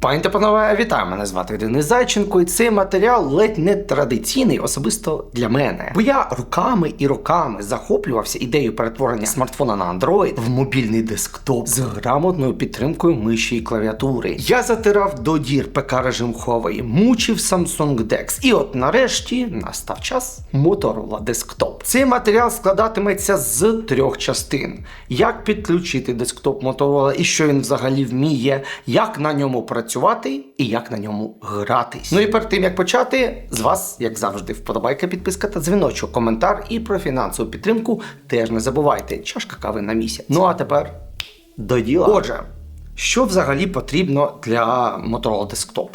Пані та панове, вітаю! Мене звати Денис Зайченко, і цей матеріал ледь не традиційний, особисто для мене. Бо я руками і роками захоплювався ідеєю перетворення смартфона на Android в мобільний десктоп з грамотною підтримкою миші і клавіатури. Я затирав до дір ПК режим Huawei, мучив Samsung DeX. І от нарешті настав час Motorola Desktop. Цей матеріал складатиметься з трьох частин: як підключити десктоп Motorola і що він взагалі вміє, як на ньому працювати і як на ньому гратись. Ну і перед тим як почати, з вас, як завжди, вподобайка, підписка та дзвіночок, коментар і про фінансову підтримку теж не забувайте. Чашка кави на місяць. Ну а тепер до діла. Отже, що взагалі потрібно для Motorola Desktop?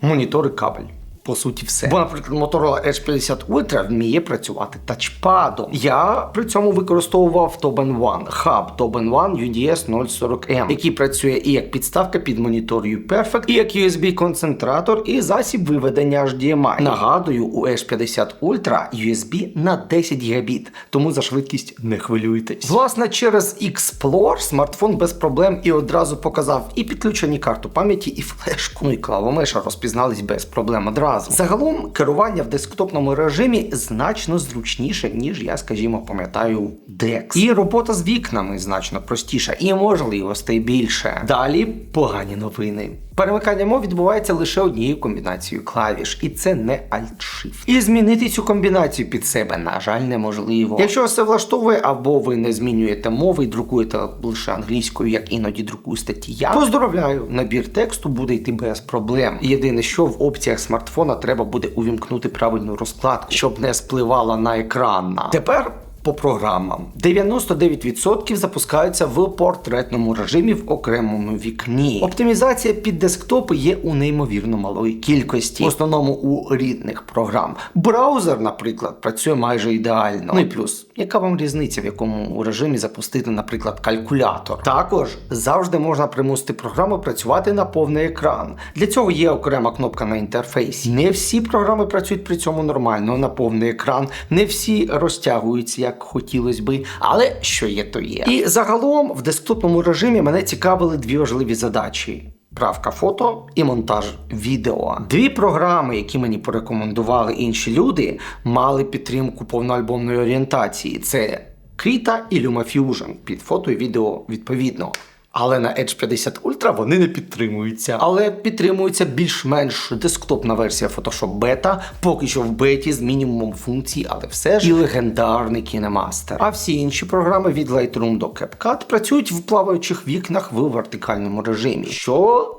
Монітор і кабель. По суті, все. Бо, наприклад, Motorola Edge 50 Ultra вміє працювати тачпадом. Я при цьому використовував Toben One, хаб Toben One UDS 040M, який працює і як підставка під монітор U-Perfect, і як USB-концентратор, і засіб виведення HDMI. Нагадую, у Edge 50 Ultra USB на 10 Гбіт, тому за швидкість не хвилюйтесь. Власне, через Explore смартфон без проблем і одразу показав і підключені карту пам'яті, і флешку. Ну і клавомеша розпізнались без проблем одразу. Загалом керування в десктопному режимі значно зручніше, ніж я, скажімо, пам'ятаю DeX. І робота з вікнами значно простіша, і можливостей більше. Далі погані новини. Перемикання мов відбувається лише однією комбінацією клавіш, і це не Alt-Shift. І змінити цю комбінацію під себе, на жаль, неможливо. Якщо вас це влаштовує, або ви не змінюєте мови і друкуєте лише англійською, як іноді друкую статті я, поздоровляю, набір тексту буде йти без проблем. Єдине, що в опціях смартфона треба буде увімкнути правильну розкладку, щоб не спливала на екран. Тепер по програмам. 99% запускаються в портретному режимі в окремому вікні. Оптимізація під десктопи є у неймовірно малої кількості, в основному у рідних програм. Браузер, наприклад, працює майже ідеально. Ну і плюс, яка вам різниця, в якому режимі запустити, наприклад, калькулятор? Також завжди можна примусити програму працювати на повний екран. Для цього є окрема кнопка на інтерфейсі. Не всі програми працюють при цьому нормально на повний екран, не всі розтягуються як хотілося би, але що є, то є. І загалом в десктопному режимі мене цікавили дві важливі задачі. Правка фото і монтаж відео. Дві програми, які мені порекомендували інші люди, мали підтримку повноальбомної орієнтації. Це Krita і LumaFusion під фото і відео відповідно. Але на Edge 50 Ultra вони не підтримуються. Але підтримується більш-менш десктопна версія Photoshop Beta, поки що в беті з мінімумом функцій, але все ж і легендарний KineMaster. А всі інші програми від Lightroom до CapCut працюють в плаваючих вікнах в вертикальному режимі. Що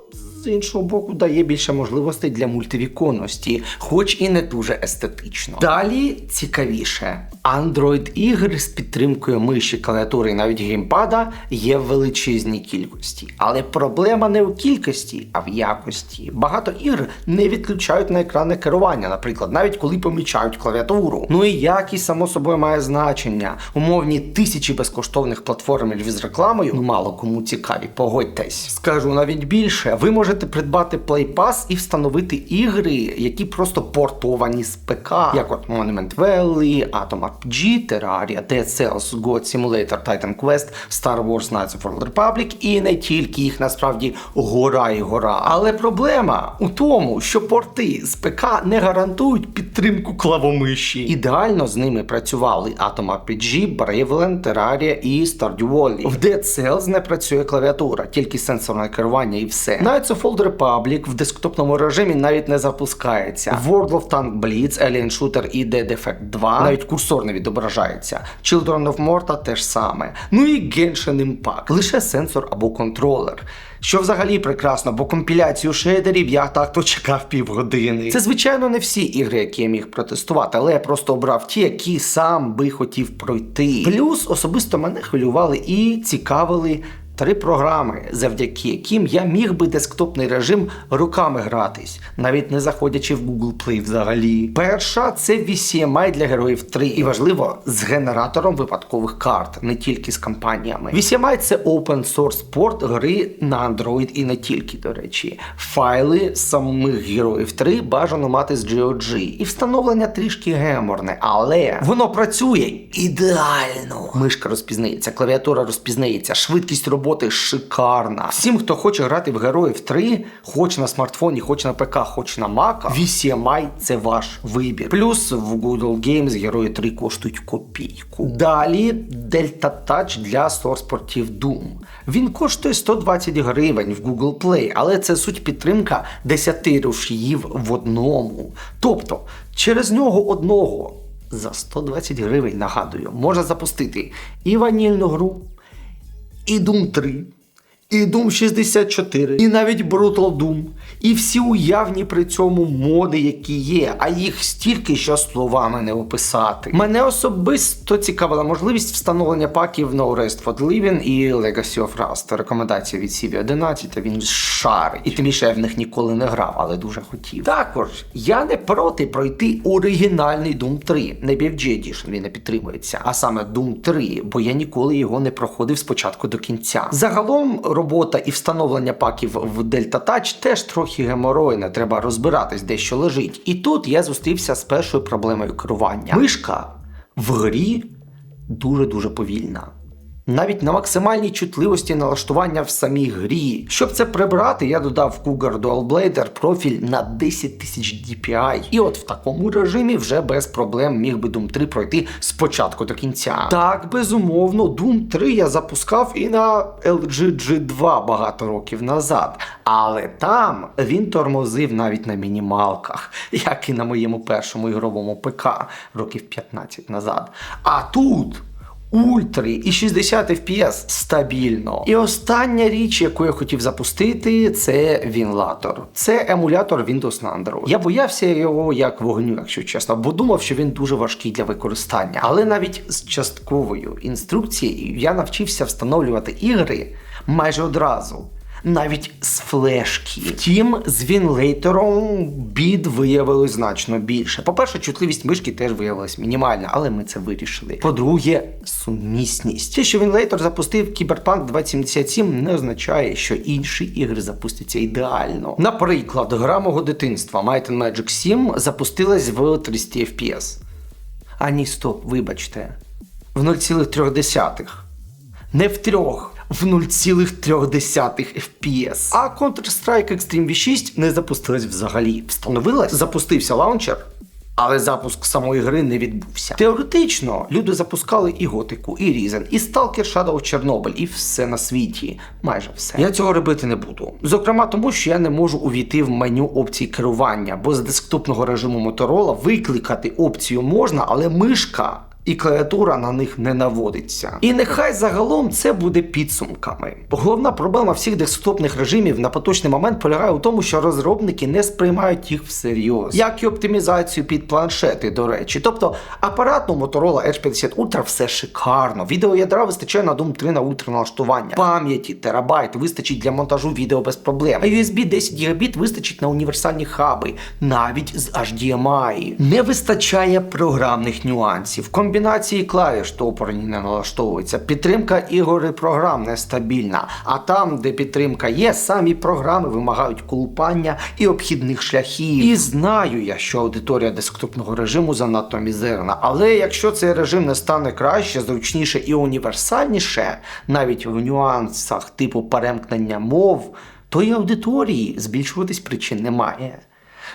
з іншого боку дає більше можливостей для мультивіконності, хоч і не дуже естетично. Далі цікавіше. Android ігри з підтримкою миші, клавіатури і навіть геймпада є в величезній кількості. Але проблема не у кількості, а в якості. Багато ігр не відключають на екранне керування, наприклад, навіть коли помічають клавіатуру. Ну і якість, само собою, має значення. Умовні тисячі безкоштовних платформ з рекламою ну мало кому цікаві, погодьтесь. Скажу навіть більше, ви можете придбати Play Pass і встановити ігри, які просто портовані з ПК, як от Monument Valley, Atom RPG, Terraria, Dead Cells, God Simulator, Titan Quest, Star Wars Knights of Old Republic і не тільки їх насправді гора і гора. Але проблема у тому, що порти з ПК не гарантують підтримку клавомиші. Ідеально з ними працювали Atom RPG, Bravelen, Terraria і Stardew Valley. В Dead Cells не працює клавіатура, тільки сенсорне керування і все. Knights of Old Republic в десктопному режимі навіть не запускається. World of Tank Blitz, Alien Shooter і Dead Effect 2 навіть курсор не відображається. Children of Morta теж саме. Ну і Genshin Impact. Лише сенсор або контролер. Що взагалі прекрасно, бо компіляцію шейдерів я так то чекав півгодини. Це, звичайно, не всі ігри, які я міг протестувати, але я просто обрав ті, які сам би хотів пройти. Плюс особисто мене хвилювали і цікавили Три програми, завдяки яким я міг би десктопний режим руками гратись, навіть не заходячи в Google Play взагалі. Перша це VCMI для героїв 3. І важливо, з генератором випадкових карт, не тільки з кампаніями. VCMI це open source порт гри на Android і не тільки, до речі. Файли самих героїв 3 бажано мати з GOG. І встановлення трішки геморне, але воно працює ідеально. Мишка розпізнається, клавіатура розпізнається, швидкість роботи роботи шикарна. Всім, хто хоче грати в героїв 3, хоч на смартфоні, хоч на ПК, хоч на Мака, VCMI це ваш вибір. Плюс в Google Games герої 3 коштують копійку. Далі Delta Touch для сорспортів Doom. Він коштує 120 гривень в Google Play, але це суть підтримка 10 рушіїв в одному. Тобто, через нього одного за 120 гривень, нагадую, можна запустити і ванільну гру, і Doom 3, і Doom 64, і навіть Brutal Doom, і всі уявні при цьому моди, які є, а їх стільки, що словами не описати. Мене особисто цікавила можливість встановлення паків No Rest for Living і Legacy of Rust. Рекомендація від CV 11, він шар. І тим більше я в них ніколи не грав, але дуже хотів. Також я не проти пройти оригінальний Doom 3. Не BFG Edition він не підтримується, а саме Doom 3, бо я ніколи його не проходив спочатку до кінця. Загалом робота і встановлення паків в Delta Touch теж трохи геморойна, треба розбиратись, де що лежить. І тут я зустрівся з першою проблемою керування. Мишка в грі дуже-дуже повільна. Навіть на максимальній чутливості налаштування в самій грі. Щоб це прибрати, я додав Cougar Dual Blader профіль на 10 тисяч DPI. І от в такому режимі вже без проблем міг би Doom 3 пройти спочатку до кінця. Так, безумовно, Doom 3 я запускав і на LG G2 багато років назад. Але там він тормозив навіть на мінімалках, як і на моєму першому ігровому ПК років 15 назад. А тут. Ультри і 60 FPS стабільно. І остання річ, яку я хотів запустити, це Вінлатор. Це емулятор Windows на Android. Я боявся його як вогню, якщо чесно, бо думав, що він дуже важкий для використання. Але навіть з частковою інструкцією я навчився встановлювати ігри майже одразу. Навіть з флешки. Втім, з Вінлейтером бід виявилось значно більше. По-перше, чутливість мишки теж виявилась мінімальна, але ми це вирішили. По-друге, сумісність. Те, що Вінлейтер запустив Cyberpunk 2077, не означає, що інші ігри запустяться ідеально. Наприклад, гра мого дитинства Might and Magic 7 запустилась в 300 FPS. А ні, стоп, вибачте. В 0,3. Не в трьох. В 0,3 FPS. А Counter-Strike Extreme V6 не запустилась взагалі. Встановилась, запустився лаунчер, але запуск самої гри не відбувся. Теоретично люди запускали і Готику, і Різен, і Stalker Shadow Chernobylь, і все на світі. Майже все. Я цього робити не буду. Зокрема, тому що я не можу увійти в меню опцій керування, бо з десктопного режиму Motorola викликати опцію можна, але мишка і клавіатура на них не наводиться. І нехай загалом це буде підсумками. Головна проблема всіх десктопних режимів на поточний момент полягає у тому, що розробники не сприймають їх всерйоз, як і оптимізацію під планшети, до речі. Тобто апаратно Motorola Edge 50 Ultra все шикарно. Відеоядра вистачає на Doom 3 на ультра налаштування. Пам'яті терабайт вистачить для монтажу відео без проблем. А USB 10 Гбіт вистачить на універсальні хаби, навіть з HDMI. Не вистачає програмних нюансів. Комбінації клавіш топорні не налаштовуються. Підтримка ігор і програм нестабільна. А там, де підтримка є, самі програми вимагають колупання і обхідних шляхів. І знаю я, що аудиторія десктопного режиму занадто мізерна. Але якщо цей режим не стане краще, зручніше і універсальніше, навіть в нюансах типу перемкнення мов, то і аудиторії збільшуватись причин немає.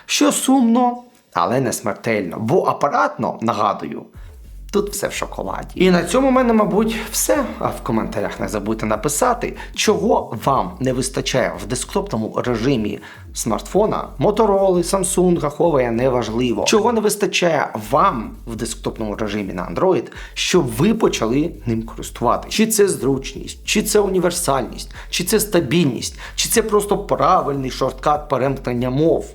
Що сумно, але не смертельно, бо апаратно, нагадую, тут все в шоколаді. І на цьому в мене, мабуть, все. А в коментарях не забудьте написати, чого вам не вистачає в десктопному режимі смартфона, Motorola, Samsung, Huawei, неважливо. Чого не вистачає вам в десктопному режимі на Android, щоб ви почали ним користуватися? Чи це зручність, чи це універсальність, чи це стабільність, чи це просто правильний шорткат перемкнення мов?